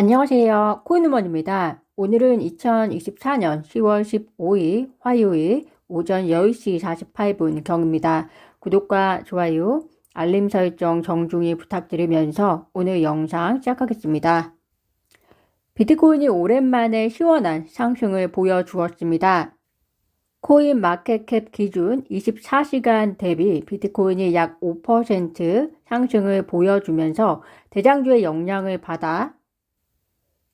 안녕하세요. 코인우먼입니다. 오늘은 2024년 10월 15일 화요일 오전 10시 48분 경입니다. 구독과 좋아요, 알림 설정 정중히 부탁드리면서 오늘 영상 시작하겠습니다. 비트코인이 오랜만에 시원한 상승을 보여주었습니다. 코인 마켓캡 기준 24시간 대비 비트코인이 약 5% 상승을 보여주면서 대장주의 영향을 받아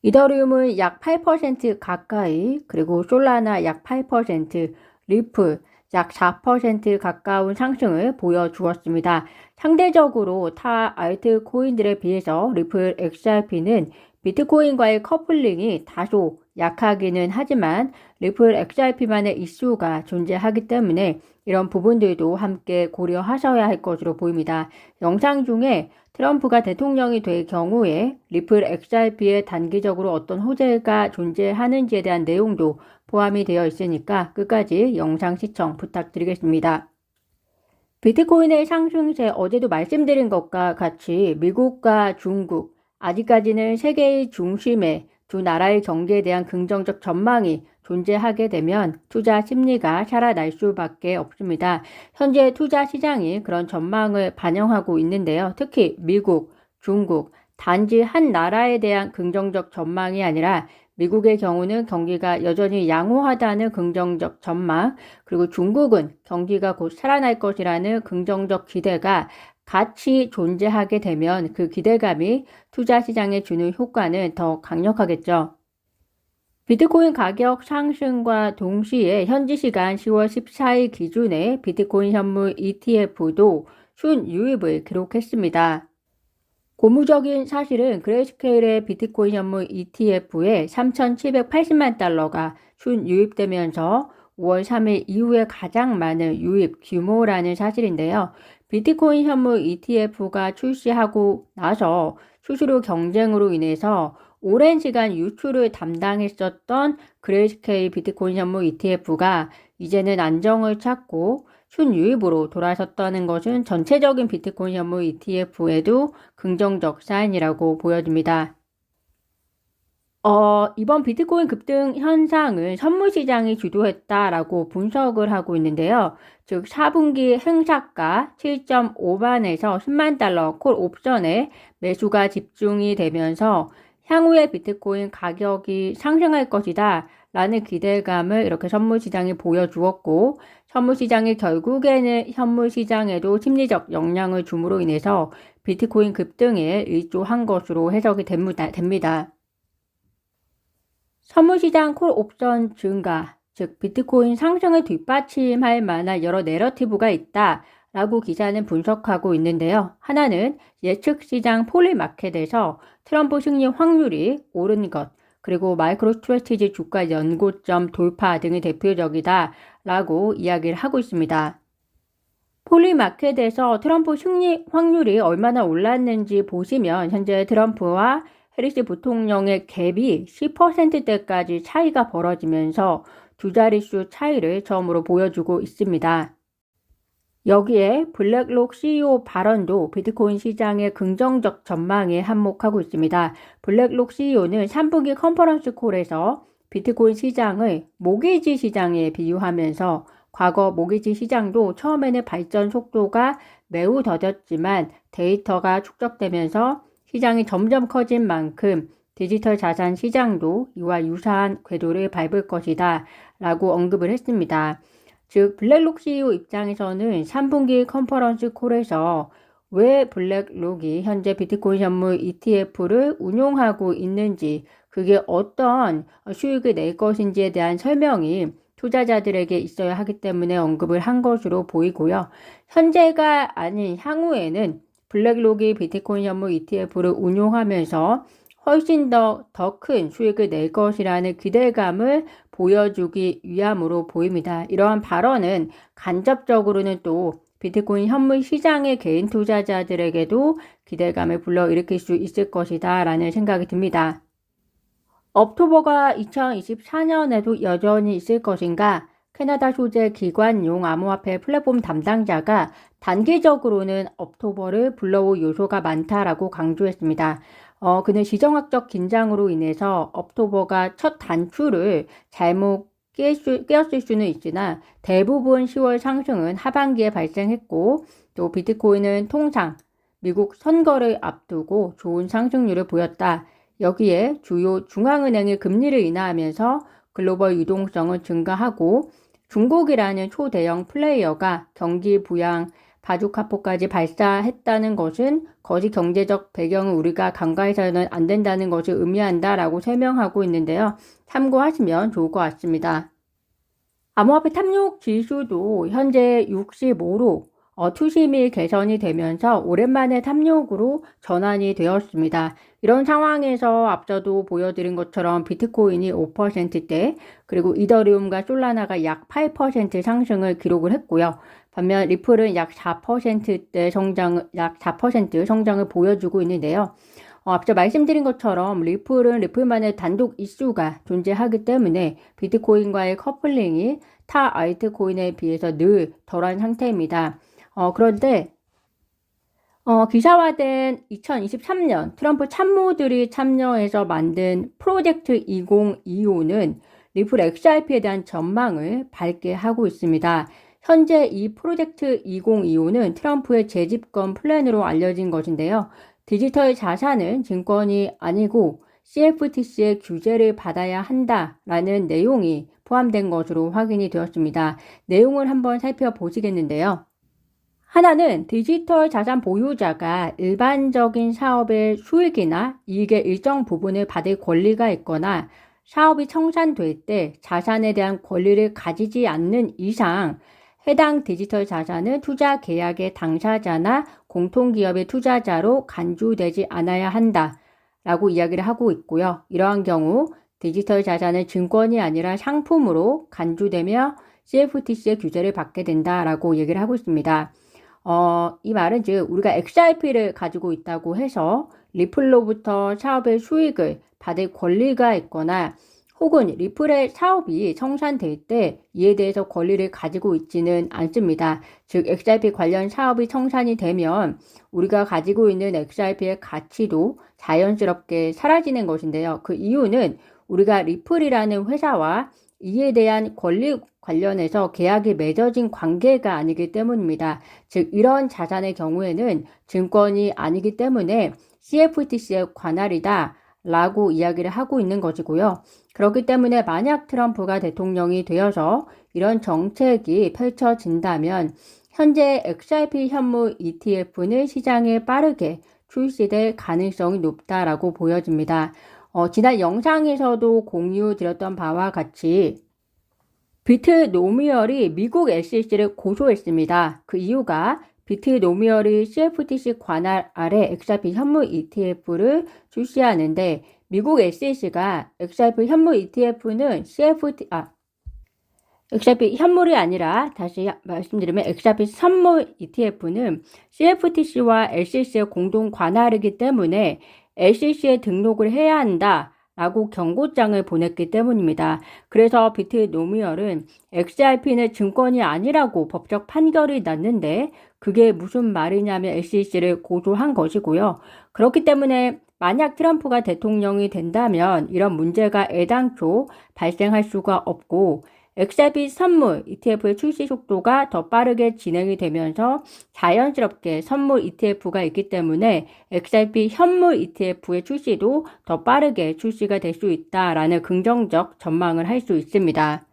이더리움은 약 8% 가까이, 그리고 솔라나 약 8%, 리플 약 4% 가까운 상승을 보여주었습니다. 상대적으로 타 알트 코인들에 비해서 리플 XRP는 비트코인과의 커플링이 다소 약하기는 하지만 리플 XRP만의 이슈가 존재하기 때문에 이런 부분들도 함께 고려하셔야 할 것으로 보입니다. 영상 중에 트럼프가 대통령이 될 경우에 리플 XRP에 단기적으로 어떤 호재가 존재하는지에 대한 내용도 포함이 되어 있으니까 끝까지 영상 시청 부탁드리겠습니다. 비트코인의 상승세 어제도 말씀드린 것과 같이 미국과 중국 아직까지는 세계의 중심에 두 나라의 경제에 대한 긍정적 전망이 존재하게 되면 투자 심리가 살아날 수밖에 없습니다. 현재 투자 시장이 그런 전망을 반영하고 있는데요. 특히 미국, 중국, 단지 한 나라에 대한 긍정적 전망이 아니라 미국의 경우는 경기가 여전히 양호하다는 긍정적 전망, 그리고 중국은 경기가 곧 살아날 것이라는 긍정적 기대가 같이 존재하게 되면 그 기대감이 투자 시장에 주는 효과는 더 강력하겠죠. 비트코인 가격 상승과 동시에 현지 시간 10월 14일 기준에 비트코인 현물 ETF도 순유입을 기록했습니다. 고무적인 사실은 그레이스케일의 비트코인 현물 ETF에 3,780만 달러가 순유입되면서 5월 3일 이후에 가장 많은 유입 규모라는 사실인데요. 비트코인 현물 ETF가 출시하고 나서 수수료 경쟁으로 인해서 오랜 시간 유출을 담당했었던 그레이스케일 비트코인 현물 ETF가 이제는 안정을 찾고 순유입으로 돌아섰다는 것은 전체적인 비트코인 현물 ETF에도 긍정적 사인이라고 보여집니다. 어, 이번 비트코인 급등 현상은 선물 시장이 주도했다라고 분석을 하고 있는데요. 즉 4분기 행사가 7.5만에서 10만 달러 콜 옵션에 매수가 집중이 되면서 향후에 비트코인 가격이 상승할 것이다 라는 기대감을 이렇게 선물 시장이 보여주었고 선물 시장이 결국에는 현물 시장에도 심리적 영향을 줌으로 인해서 비트코인 급등에 일조한 것으로 해석이 됩니다. 선물 시장 콜 옵션 증가, 즉 비트코인 상승을 뒷받침할 만한 여러 내러티브가 있다. 라고 기자는 분석하고 있는데요. 하나는 예측 시장 폴리마켓에서 트럼프 승리 확률이 오른 것, 그리고 마이크로 스트레티지 주가 연고점 돌파 등이 대표적이다 라고 이야기를 하고 있습니다. 폴리마켓에서 트럼프 승리 확률이 얼마나 올랐는지 보시면 현재 트럼프와 해리스 부통령의 갭이 10%대까지 차이가 벌어지면서 두 자릿수 차이를 처음으로 보여주고 있습니다. 여기에 블랙록 CEO 발언도 비트코인 시장의 긍정적 전망에 한몫하고 있습니다. 블랙록 CEO는 3분기 컨퍼런스 콜에서 비트코인 시장을 모기지 시장에 비유하면서 과거 모기지 시장도 처음에는 발전 속도가 매우 더뎠지만 데이터가 축적되면서 시장이 점점 커진 만큼 디지털 자산 시장도 이와 유사한 궤도를 밟을 것이다 라고 언급을 했습니다. 즉 블랙록 CEO 입장에서는 3분기 컨퍼런스 콜에서 왜 블랙록이 현재 비트코인 현물 ETF를 운용하고 있는지 그게 어떤 수익을 낼 것인지에 대한 설명이 투자자들에게 있어야 하기 때문에 언급을 한 것으로 보이고요. 현재가 아닌 향후에는 블랙록이 비트코인 현물 ETF를 운용하면서 훨씬 더 더 큰 수익을 낼 것이라는 기대감을 보여주기 위함으로 보입니다. 이러한 발언은 간접적으로는 또 비트코인 현물 시장의 개인 투자자들에게도 기대감을 불러일으킬 수 있을 것이다 라는 생각이 듭니다. 업토버가 2024년에도 여전히 있을 것인가? 캐나다 소재 기관용 암호화폐 플랫폼 담당자가 단기적으로는 업토버를 불러올 요소가 많다라고 강조했습니다. 어, 그는 시정학적 긴장으로 인해서 업토버가 첫 단추를 잘못 깨었을 수는 있으나 대부분 10월 상승은 하반기에 발생했고 또 비트코인은 통상 미국 선거를 앞두고 좋은 상승률을 보였다. 여기에 주요 중앙은행의 금리를 인하하면서 글로벌 유동성을 증가하고 중국이라는 초대형 플레이어가 경기 부양 바주카포까지 발사했다는 것은 거시 경제적 배경을 우리가 간과해서는 안 된다는 것을 의미한다라고 설명하고 있는데요. 참고하시면 좋을 것 같습니다. 암호화폐 탐욕 지수도 현재 65로 어, 투심이 개선이 되면서 오랜만에 탐욕으로 전환이 되었습니다. 이런 상황에서 앞서도 보여드린 것처럼 비트코인이 5%대 그리고 이더리움과 솔라나가 약 8% 상승을 기록을 했고요. 반면 리플은 약 4%대 성장, 약 4% 성장을 보여주고 있는데요. 어, 앞서 말씀드린 것처럼 리플은 리플만의 단독 이슈가 존재하기 때문에 비트코인과의 커플링이 타 알트코인에 비해서 늘 덜한 상태입니다. 어, 그런데 어, 기사화된 2023년 트럼프 참모들이 참여해서 만든 프로젝트 2025는 리플 XRP에 대한 전망을 밝게 하고 있습니다. 현재 이 프로젝트 2025는 트럼프의 재집권 플랜으로 알려진 것인데요. 디지털 자산은 증권이 아니고 CFTC의 규제를 받아야 한다라는 내용이 포함된 것으로 확인이 되었습니다. 내용을 한번 살펴보시겠는데요. 하나는 디지털 자산 보유자가 일반적인 사업의 수익이나 이익의 일정 부분을 받을 권리가 있거나 사업이 청산될 때 자산에 대한 권리를 가지지 않는 이상 해당 디지털 자산은 투자 계약의 당사자나 공통기업의 투자자로 간주되지 않아야 한다. 라고 이야기를 하고 있고요. 이러한 경우 디지털 자산은 증권이 아니라 상품으로 간주되며 CFTC의 규제를 받게 된다라고 얘기를 하고 있습니다. 어, 이 말은 즉 우리가 XRP를 가지고 있다고 해서 리플로부터 사업의 수익을 받을 권리가 있거나 혹은 리플의 사업이 청산될 때 이에 대해서 권리를 가지고 있지는 않습니다. 즉 XRP 관련 사업이 청산이 되면 우리가 가지고 있는 XRP의 가치도 자연스럽게 사라지는 것인데요. 그 이유는 우리가 리플이라는 회사와 이에 대한 권리 관련해서 계약이 맺어진 관계가 아니기 때문입니다. 즉, 이런 자산의 경우에는 증권이 아니기 때문에 CFTC의 관할이다. 라고 이야기를 하고 있는 것이고요. 그렇기 때문에 만약 트럼프가 대통령이 되어서 이런 정책이 펼쳐진다면 현재 XRP 현물 ETF는 시장에 빠르게 출시될 가능성이 높다라고 보여집니다. 어, 지난 영상에서도 공유 드렸던 바와 같이 비트노미얼이 미국 SEC를 고소했습니다. 그 이유가 비트노미얼이 CFTC 관할 아래 XRP 현물 ETF를 출시하는데 미국 SEC가 XRP 현물 ETF는 CFT 아 XRP 현물이 아니라 다시 말씀드리면 XRP 선물 ETF는 CFTC와 SEC의 공동 관할이기 때문에 SEC에 등록을 해야 한다. 라고 경고장을 보냈기 때문입니다. 그래서 비트 노미얼은 XRP는 증권이 아니라고 법적 판결이 났는데 그게 무슨 말이냐면 SEC를 고소한 것이고요. 그렇기 때문에 만약 트럼프가 대통령이 된다면 이런 문제가 애당초 발생할 수가 없고 XRP 선물 ETF의 출시 속도가 더 빠르게 진행이 되면서 자연스럽게 선물 ETF가 있기 때문에 XRP 현물 ETF의 출시도 더 빠르게 출시가 될 수 있다라는 긍정적 전망을 할 수 있습니다.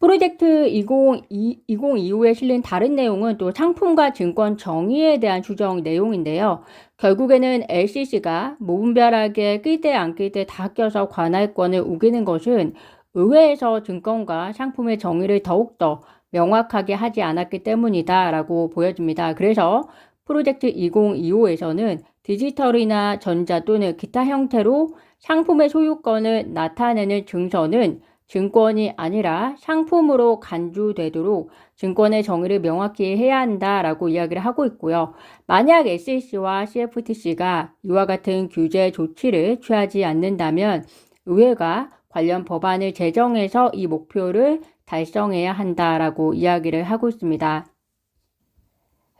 프로젝트 2020, 2025에 실린 다른 내용은 또 상품과 증권 정의에 대한 추정 내용인데요. 결국에는 LCC가 무분별하게 끌때안끌때다 껴서 관할권을 우기는 것은 의회에서 증권과 상품의 정의를 더욱더 명확하게 하지 않았기 때문이다 라고 보여집니다. 그래서 프로젝트 2025에서는 디지털이나 전자 또는 기타 형태로 상품의 소유권을 나타내는 증서는 증권이 아니라 상품으로 간주되도록 증권의 정의를 명확히 해야 한다라고 이야기를 하고 있고요. 만약 SEC와 CFTC가 이와 같은 규제 조치를 취하지 않는다면 의회가 관련 법안을 제정해서 이 목표를 달성해야 한다라고 이야기를 하고 있습니다.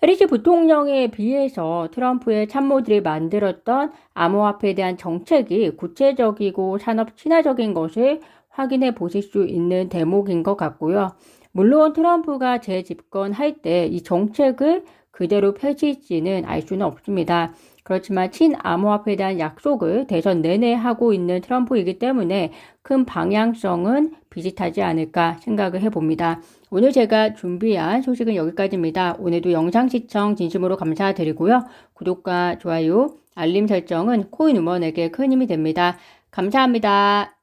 해리스 부통령에 비해서 트럼프의 참모들이 만들었던 암호화폐에 대한 정책이 구체적이고 산업 친화적인 것을 확인해 보실 수 있는 대목인 것 같고요. 물론 트럼프가 재집권할 때 이 정책을 그대로 펼칠지는 알 수는 없습니다. 그렇지만 친암호화폐에 대한 약속을 대선 내내 하고 있는 트럼프이기 때문에 큰 방향성은 비슷하지 않을까 생각을 해봅니다. 오늘 제가 준비한 소식은 여기까지입니다. 오늘도 영상 시청 진심으로 감사드리고요. 구독과 좋아요, 알림 설정은 코인 우먼에게 큰 힘이 됩니다. 감사합니다.